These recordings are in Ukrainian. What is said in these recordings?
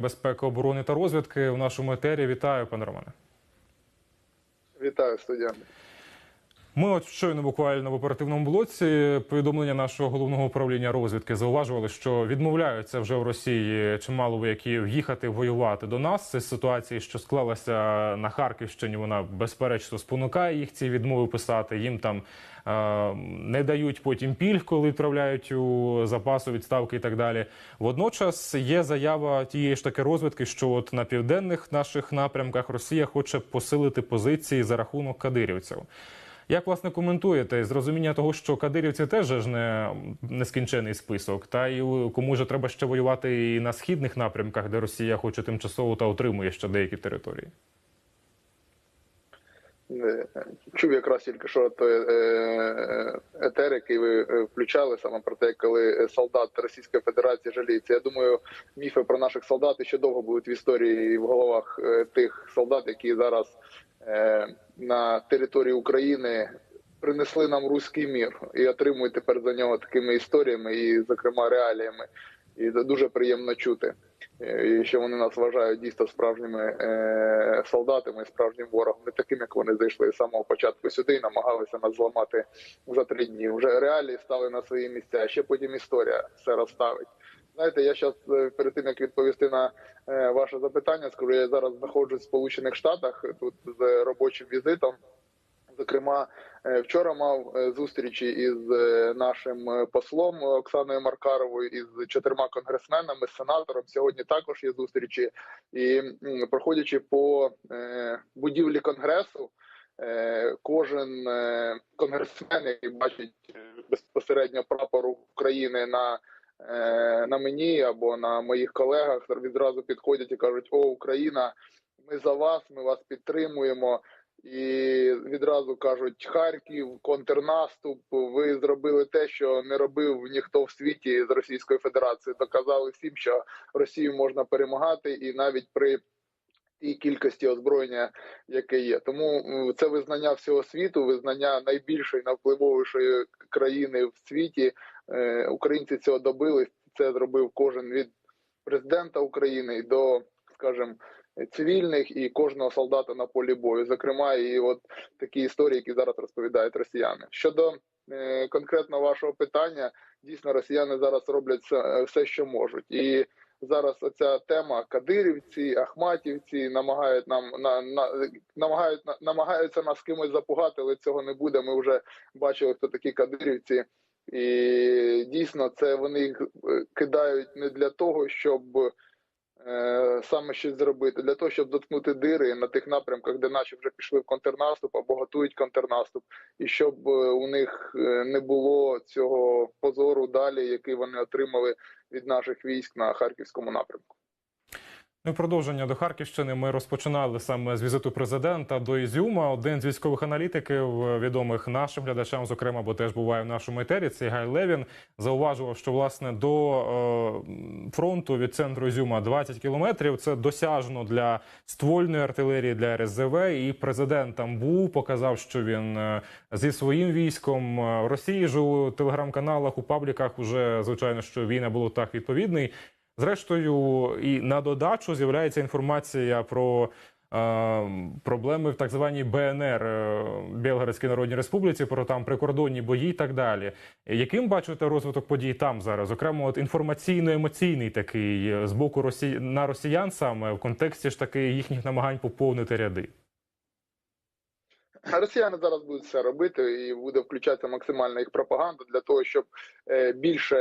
безпеки, оборони та розвідки в нашому етері. Вітаю, пане Романе. Вітаю студія. Ми от щойно буквально в оперативному блоці повідомлення нашого головного управління розвідки зауважували, що відмовляються вже в Росії чимало вояків їхати воювати до нас. Це ситуації, що склалася на Харківщині. Вона безперечно спонукає їх ці відмови писати. Їм там е, не дають потім пільг, коли відправляють у запасу відставки і так далі. Водночас є заява тієї ж таки розвідки, що от на південних наших напрямках Росія хоче посилити позиції за рахунок кадирівців. Як власне коментуєте з розуміння того, що кадирівці теж ж не нескінчений список, та й кому ж треба ще воювати і на східних напрямках, де Росія хоче тимчасово та отримує ще деякі території? Е, Чув якраз тільки що той е, етер, який ви е, включали саме про те, коли солдат Російської Федерації жаліється. Я думаю, міфи про наших солдат ще довго будуть в історії і в головах е, тих солдат, які зараз е, на території України принесли нам руський мір і отримують тепер за нього такими історіями і, зокрема, реаліями. І це дуже приємно чути. Е, і що вони нас вважають дійсно справжніми е, солдатами, справжнім ворогом, не таким, як вони зайшли з самого початку сюди і намагалися нас зламати за три дні. Вже реалії стали на свої місця. Ще потім історія все розставить. Знаєте, я зараз перед тим як відповісти на е, ваше запитання, скажу, я зараз знаходжусь в Сполучених Штатах тут з робочим візитом. Зокрема, е, вчора мав е, зустрічі із е, нашим е, послом Оксаною Маркаровою із чотирма конгресменами, сенатором. Сьогодні також є зустрічі, і проходячи по е, будівлі конгресу. е, Кожен е, конгресмен, який бачить е, безпосередньо прапор України на, е, на мені або на моїх колегах, відразу підходять і кажуть: О, Україна, ми за вас, ми вас підтримуємо. І відразу кажуть: Харків, контрнаступ. Ви зробили те, що не робив ніхто в світі з Російської Федерації. Доказали всім, що Росію можна перемагати, і навіть при тій кількості озброєння, яке є. Тому це визнання всього світу, визнання найбільшої найвпливовішої країни в світі. Е, Українці цього добились. Це зробив кожен від президента України до, скажімо, цивільних і кожного солдата на полі бою, зокрема, і от такі історії, які зараз розповідають росіяни. Щодо е, конкретно вашого питання, дійсно росіяни зараз роблять все, все, що можуть, і зараз оця тема кадирівці, ахматівці намагають нам на, на намагають на- намагаються нас кимось запугати, але цього не буде. Ми вже бачили, хто такі кадирівці. І дійсно, це вони е, кидають не для того, щоб е, саме щось зробити для того, щоб доткнути дири на тих напрямках, де наші вже пішли в контрнаступ або готують контрнаступ, і щоб е, у них е, не було цього позору далі, який вони отримали від наших військ на харківському напрямку. Ну, продовження до Харківщини ми розпочинали саме з візиту президента до Ізюма. Один з військових аналітиків, е, відомих нашим глядачам, зокрема, бо теж буває в нашому етері. Це Гай Левін зауважував, що власне до е, фронту від центру Ізюма 20 кілометрів. Це досяжно для ствольної артилерії, для РСЗВ. І президент там був, показав, що він е, зі своїм військом Е, Росії ж у телеграм-каналах, у пабліках уже звичайно, що війна було так відповідний. Зрештою, і на додачу з'являється інформація про е, проблеми в так званій БНР е, Білгородській Народній Республіці, про там прикордонні бої і так далі. Яким бачите розвиток подій там зараз? Окремо, от інформаційно-емоційний такий е, з боку Росі... на росіян саме в контексті ж таки їхніх намагань поповнити ряди. Росіяни зараз будуть все робити, і буде включатися максимальна їх пропаганда для того, щоб більше,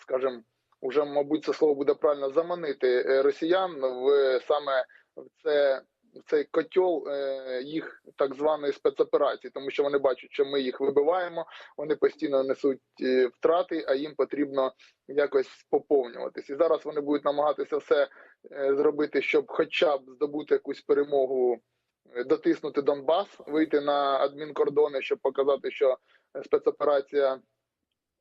скажімо, уже, мабуть, це слово буде правильно заманити е, росіян в саме в це. Цей котел е, їх так званої спецоперації, тому що вони бачать, що ми їх вибиваємо, вони постійно несуть е, втрати, а їм потрібно якось поповнюватись. І зараз вони будуть намагатися все зробити, щоб, хоча б здобути якусь перемогу дотиснути Донбас, вийти на адмінкордони, щоб показати, що спецоперація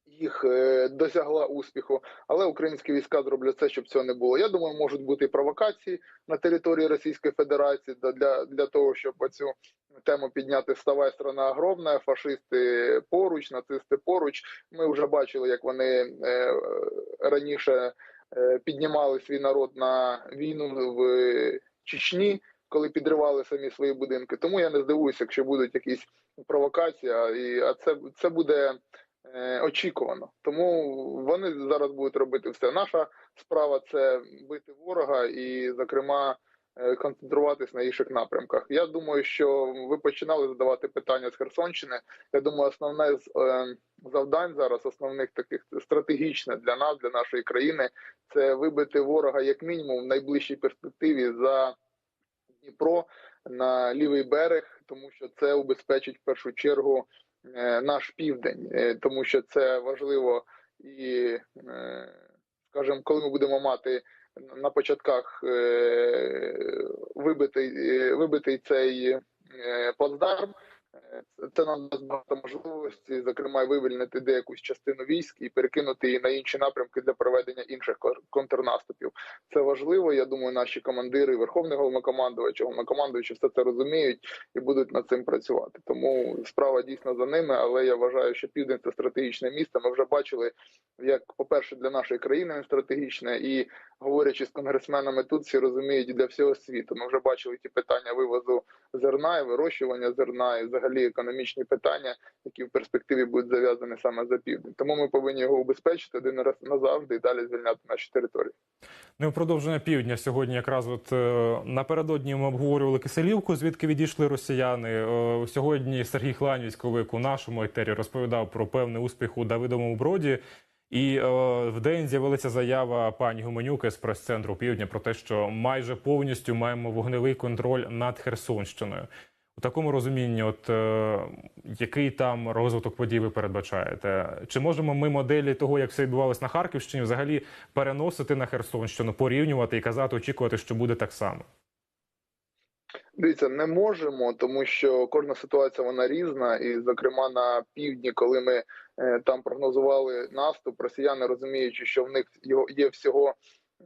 їх е, досягла успіху. Але українські війська зроблять все, щоб цього не було. Я думаю, можуть бути провокації на території Російської Федерації для, для, того, щоб оцю тему підняти «Вставай, страна огромна», фашисти поруч, нацисти поруч. Ми вже бачили, як вони е, раніше е, піднімали свій народ на війну в Чечні, коли підривали самі свої будинки. Тому я не здивуюся, якщо будуть якісь провокації, і, а це, це буде очікувано. Тому вони зараз будуть робити все. Наша справа це бити ворога і, зокрема, е, концентруватись на інших напрямках. Я думаю, що ви починали задавати питання з Херсонщини. Я думаю, основне з е, завдань зараз, основних таких стратегічне для нас, для нашої країни, це вибити ворога як мінімум в найближчій перспективі за Дніпро на лівий берег, тому що це убезпечить в першу чергу е, наш південь, е, тому що це важливо і, е, скажімо, коли ми будемо мати на початках е, вибитий, е, вибитий цей е, плацдарм. Це нам дасть багато можливостей, зокрема, вивільнити деякусь частину військ і перекинути її на інші напрямки для проведення інших кон- контрнаступів. Це важливо. Я думаю, наші командири, верховний головнокомандувач, головнокомандуючі все це розуміють і будуть над цим працювати. Тому справа дійсно за ними. Але я вважаю, що південь це стратегічне місто. Ми вже бачили, як, по-перше, для нашої країни він стратегічне, і говорячи з конгресменами, тут всі розуміють для всього світу. Ми вже бачили ті питання вивозу зерна і вирощування зерна, і взагалі економічні питання, які в перспективі будуть зав'язані саме за південь. Тому ми повинні його убезпечити один раз назавжди і далі звільняти наші території. Ну, і продовження півдня сьогодні, якраз от е, напередодні ми обговорювали Киселівку, звідки відійшли росіяни. Е, сьогодні Сергій Хланівськовик у нашому етері розповідав про певний успіх у Давидовому броді. І е, в день з'явилася заява пані Гуменюк з прес-центру Півдня про те, що майже повністю маємо вогневий контроль над Херсонщиною. У такому розумінні, от е, який там розвиток подій ви передбачаєте? Чи можемо ми моделі того, як все відбувалось на Харківщині, взагалі переносити на Херсонщину, порівнювати і казати, очікувати, що буде так само? Дивіться, не можемо, тому що кожна ситуація вона різна, і зокрема на півдні, коли ми е, там прогнозували наступ, росіяни розуміючи, що в них його є всього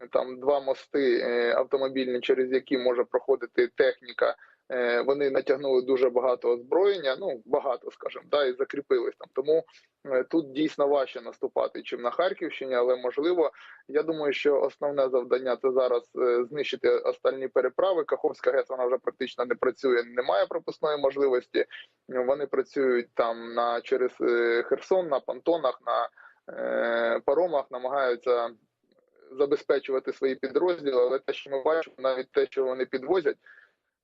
е, там два мости е, автомобільні, через які може проходити техніка. Е, Вони натягнули дуже багато озброєння, ну багато, скажімо, да, і закріпились там. Тому е, тут дійсно важче наступати, чим на Харківщині, але можливо, я думаю, що основне завдання це зараз е, знищити остальні переправи. Каховська ГЕС вона вже практично не працює, немає пропускної можливості. Вони працюють там на через Херсон, на понтонах, на паромах, намагаються забезпечувати свої підрозділи. Але те, що ми бачимо, навіть те, що вони підвозять.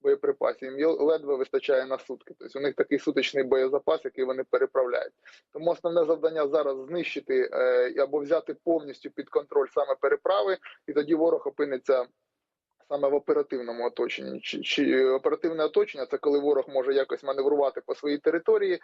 Боєприпасів їм ледве вистачає на сутки. Тобто у них такий сутичний боєзапас, який вони переправляють. Тому основне завдання зараз знищити е, або взяти повністю під контроль саме переправи, і тоді ворог опиниться саме в оперативному оточенні. Чи, чи оперативне оточення це коли ворог може якось маневрувати по своїй території, е,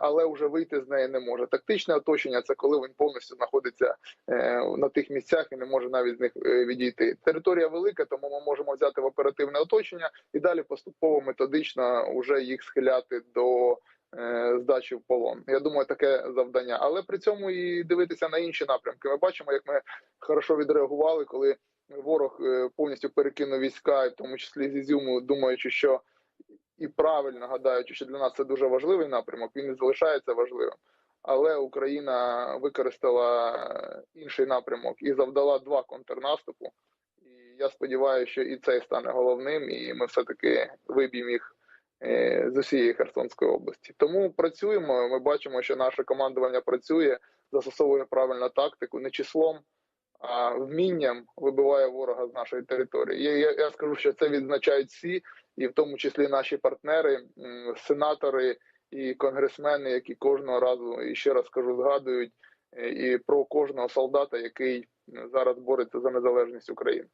але вже вийти з неї не може. Тактичне оточення це коли він повністю знаходиться е, на тих місцях і не може навіть з них е, відійти. Територія велика, тому ми можемо взяти в оперативне оточення і далі поступово методично вже їх схиляти до. е, Здачі в полон. Я думаю, таке завдання. Але при цьому і дивитися на інші напрямки. Ми бачимо, як ми хорошо відреагували, коли ворог е, повністю перекинув війська, в тому числі з Ізюму, думаючи, що і правильно гадаючи, що для нас це дуже важливий напрямок. Він і залишається важливим. Але Україна використала інший напрямок і завдала два контрнаступу. І я сподіваюся, що і цей стане головним, і ми все таки виб'ємо їх е, з усієї Херсонської області. Тому працюємо. Ми бачимо, що наше командування працює, застосовує правильну тактику, не числом, а вмінням вибиває ворога з нашої території. Я, я, я скажу, що це відзначають всі, і в тому числі наші партнери, сенатори і конгресмени, які кожного разу і ще раз скажу, згадують е, і про кожного солдата, який зараз бореться за незалежність України.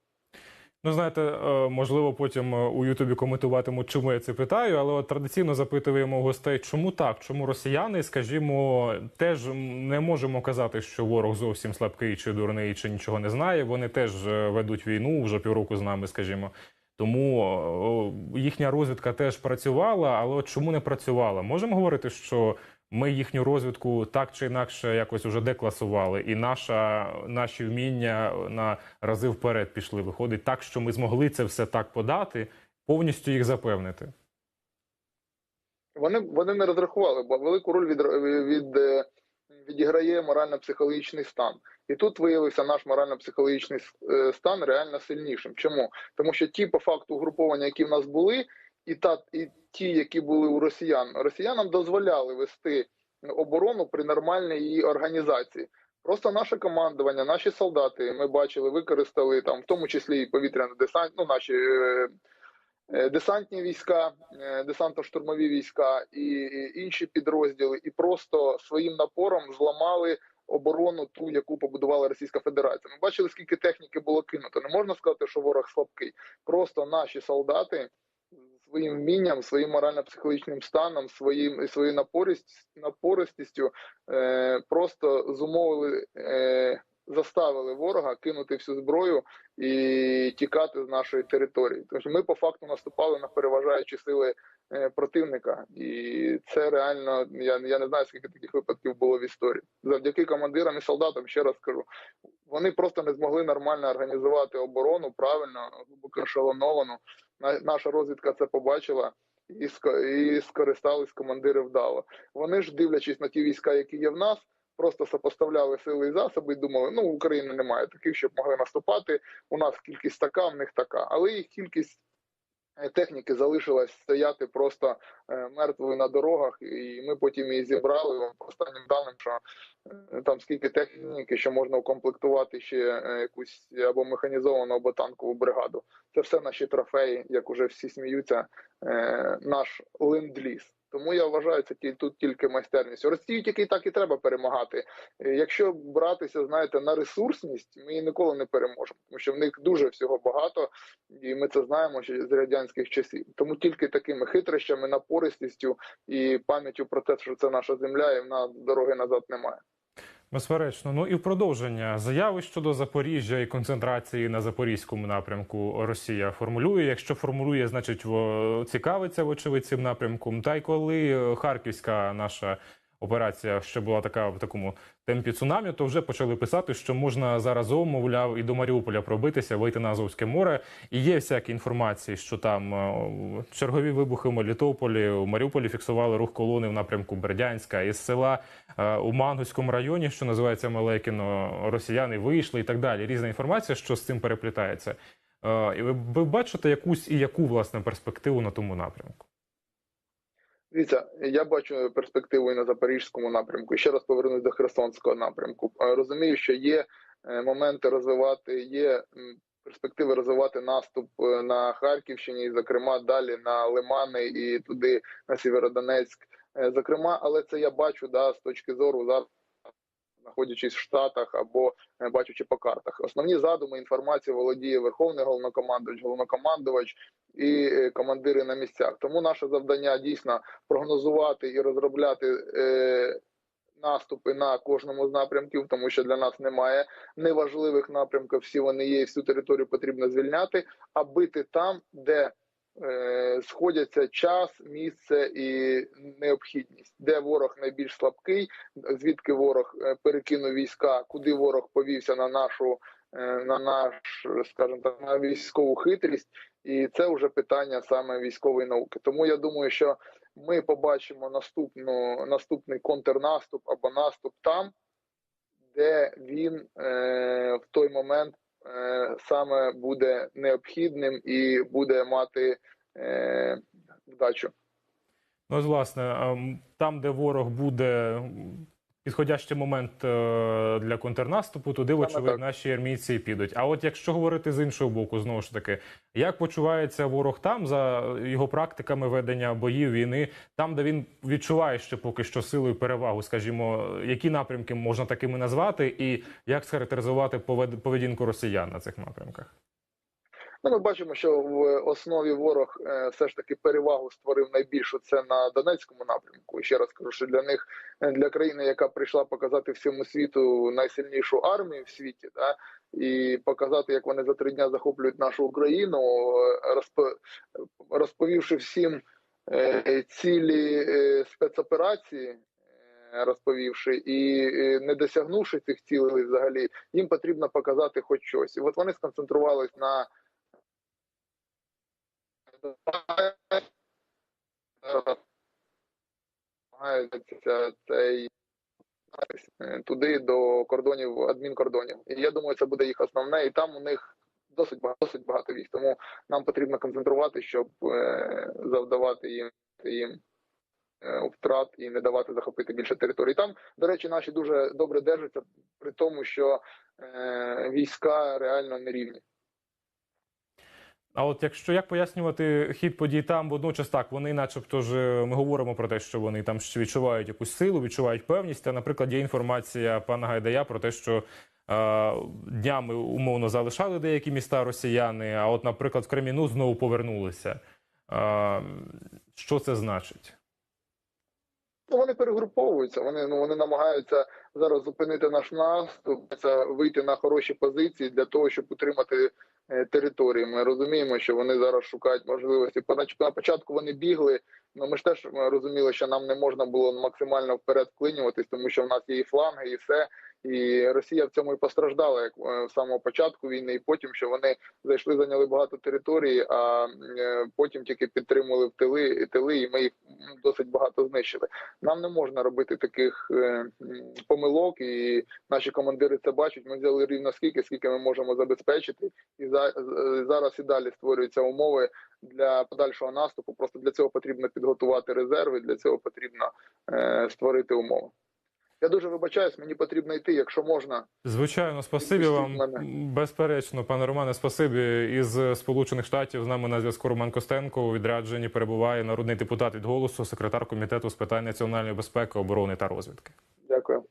Ну, знаєте, е, можливо, потім е, у Ютубі коментуватимуть, чому я це питаю, але от традиційно запитуємо гостей, чому так? Чому росіяни, скажімо, теж не можемо казати, що ворог зовсім слабкий чи дурний, чи нічого не знає. Вони теж е, ведуть війну вже півроку з нами, скажімо. Тому їхня розвідка теж працювала, але от чому не працювала? Можемо говорити, що ми їхню розвідку так чи інакше якось уже декласували, і наша наші вміння на рази вперед пішли. Виходить так, що ми змогли це все так подати, повністю їх запевнити. Вони вони не розрахували, бо велику роль від, від е, відіграє морально-психологічний стан. І тут виявився наш морально-психологічний е, стан реально сильнішим. Чому? Тому що ті по факту угруповання, які в нас були, і та і ті, які були у росіян, росіянам дозволяли вести оборону при нормальній її організації. Просто наше командування, наші солдати, ми бачили, використали там, в тому числі і повітряно десант, ну наші е, е, десантні війська, е, десантно-штурмові війська і, і інші підрозділи, і просто своїм напором зламали оборону, ту, яку побудувала Російська Федерація. Ми бачили, скільки техніки було кинуто. Не можна сказати, що ворог слабкий. Просто наші солдати своїм вмінням, своїм морально-психологічним станом, своїм своєю напорист, напористістю е, просто зумовили, е, заставили ворога кинути всю зброю і тікати з нашої території. Тому ми по факту наступали на переважаючі сили е, противника, і це реально я, я не знаю, скільки таких випадків було в історії. Завдяки командирам і солдатам, ще раз кажу, вони просто не змогли нормально організувати оборону правильно, глибоко ешелоновану. На- Наша розвідка це побачила. І скористались командири вдало. Вони ж, дивлячись на ті війська, які є в нас, просто сопоставляли сили і засоби і думали, ну в України немає таких, щоб могли наступати. У нас кількість така, в них така, але їх кількість е, техніки залишилась стояти просто е, мертвою на дорогах, і ми потім її зібрали останнім даним, що е, там скільки техніки, що можна укомплектувати ще якусь або механізовану, або танкову бригаду. Це все наші трофеї, як уже всі сміються, наш ленд-ліз. Тому я вважаю, це тут тільки майстерність. Росію тільки так і треба перемагати. Е, Якщо братися, знаєте, на ресурсність, ми її ніколи не переможемо, тому що в них дуже всього багато, і ми це знаємо з радянських часів. Тому тільки такими хитрощами, напористістю і пам'яттю про те, що це наша земля, і вона дороги назад немає. Безперечно, ну і в продовження заяви щодо Запоріжжя і концентрації на запорізькому напрямку Росія формулює. Якщо формулює, значить цікавиться вочевидь цим напрямком. Та й коли е, харківська наша операція ще була така в такому темпі цунамі, то вже почали писати, що можна заразом, мовляв, і до Маріуполя пробитися, вийти на Азовське море. І є всякі інформації, що там чергові вибухи в Мелітополі, у Маріуполі фіксували рух колони в напрямку Бердянська із села е, у Мангутському районі, що називається Мелекіно, росіяни вийшли і так далі. Різна інформація, що з цим переплітається. Е, ви бачите якусь і яку власне перспективу на тому напрямку? Дивіться, я бачу перспективу і на запорізькому напрямку. Ще раз повернусь до Херсонського напрямку. Розумію, що є е, моменти розвивати, є перспективи розвивати наступ е, на Харківщині, і, зокрема далі на Лимани і туди на Сєвєродонецьк. Е, Зокрема, але це я бачу да, з точки зору зараз. Знаходячись в Штатах або е, бачучи по картах, основні задуми інформації володіє Верховний головнокомандувач, головнокомандувач і е, командири на місцях. Тому наше завдання дійсно прогнозувати і розробляти е, наступи на кожному з напрямків, тому що для нас немає неважливих напрямків. Всі вони є, і всю територію потрібно звільняти, а бити там, де сходяться час, місце і необхідність, де ворог найбільш слабкий, звідки ворог е, перекинув війська, куди ворог повівся на нашу. е, На наш, скажімо так, на військову хитрість, і це вже питання саме військової науки. Тому я думаю, що ми побачимо наступну наступний контрнаступ або наступ там, де він е, в той момент е, саме буде необхідним і буде мати е, вдачу. Ну, власне, ем, там, де ворог буде підходящий момент е, для контрнаступу, туди, вочевидь, наші армійці підуть. А от якщо говорити з іншого боку, знову ж таки, як почувається ворог там за його практиками ведення боїв війни, там, де він відчуває ще поки що силу і перевагу, скажімо, які напрямки можна такими назвати, і як схарактеризувати повед- поведінку росіян на цих напрямках? Ну, ми бачимо, що в основі ворог е, все ж таки перевагу створив найбільшу це на Донецькому напрямку. Ще раз кажу, що для них е, для країни, яка прийшла показати всьому світу найсильнішу армію в світі, да, і показати, як вони за три дня захоплюють нашу Україну, е, розповівши всім цілі спецоперації. Розповівши і не досягнувши цих цілей, взагалі їм потрібно показати хоч щось. І от вони сконцентрувались на намагаються цей е, туди до кордонів адмінкордонів. І я думаю, це буде їх основне, і там у них досить багато, досить багато військ. Тому нам потрібно концентрувати, щоб е, завдавати їм їм е, втрат і не давати захопити більше територій. Там, до речі, наші дуже добре держаться, при тому, що е, війська реально нерівні. А от якщо як пояснювати хід подій там, водночас так вони, начебто, ж ми говоримо про те, що вони там ще відчувають якусь силу, відчувають певність. А наприклад, є інформація пана Гайдая про те, що е, днями умовно залишали деякі міста росіяни. А от, наприклад, в Креміну знову повернулися. Е, що це значить? Ну, вони перегруповуються, вони ну вони намагаються зараз зупинити наш наступ, вийти на хороші позиції для того, щоб утримати е, території. Ми розуміємо, що вони зараз шукають можливості. На початку вони бігли. Ну ми ж теж е, розуміли, що нам не можна було максимально вперед вклинюватись, тому що в нас є і фланги, і все. І Росія в цьому і постраждала, як е, з самого початку війни, і потім, що вони зайшли, зайняли багато території, а е, потім тільки підтримували в тили, тили, і ми їх досить багато знищили. Нам не можна робити таких е, помилок, і наші командири це бачать. Ми взяли рівно скільки, скільки ми можемо забезпечити, і за зараз і далі створюються умови для подальшого наступу. Просто для цього потрібно підготувати резерви. Для цього потрібно е, створити умови. Я дуже вибачаюсь, мені потрібно йти, якщо можна. Звичайно, спасибі вам. мене. Безперечно, пане Романе, спасибі. Із Сполучених Штатів з нами на зв'язку Роман Костенко у відрядженні перебуває народний депутат від голосу, секретар комітету з питань національної безпеки, оборони та розвідки. Дякую.